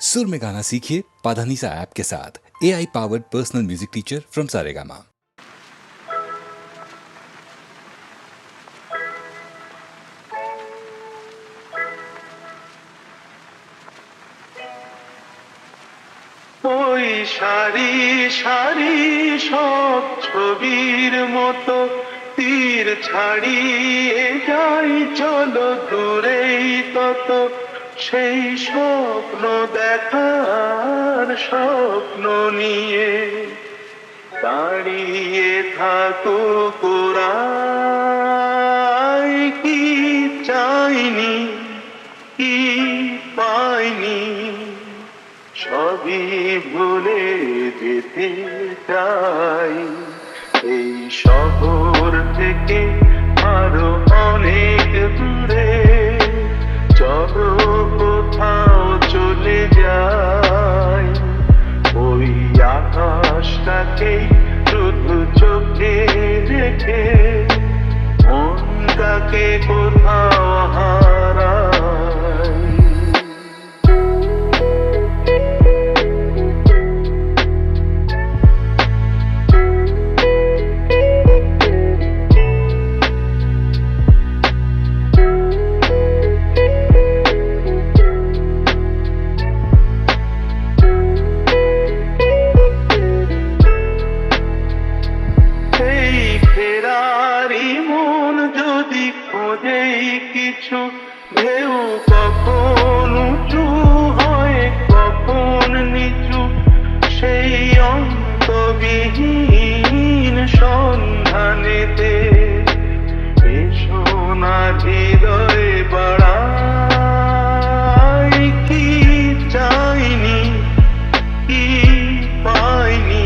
सुर में गाना सीखिए पाधानीसा ऐप के साथ A I powered personal music teacher from Saregama ওই সারি সারি সব ছবির মতো তীর ছাড়িয়ে যাই চলো দূরেই তত সেই স্বপ্ন দেখার স্বপ্ন নিয়ে দাঁড়িয়ে থাকো কোরাই, কি চাইনি, কি পাইনি? সবই ভুলে যেতে চাই। এই শহর থেকে ফেরারি মন যদি খোঁজেই কিছু, ঢেউ কখন উঁচু হয়, কখন নিচু? সেই অন্তবিহীন সন্ধানেতে এসো না হৃদয় বাড়াই। কি চাইনি, কি পাইনি?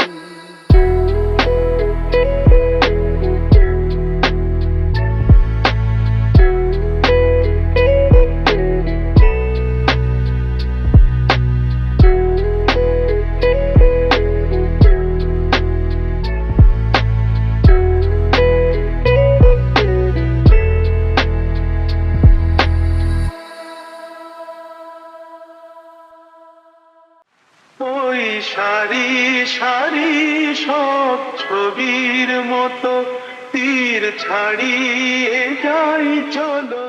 ওই সারি সারি সব ছবির মতো তীর ছাড়িয়ে যাই চলো।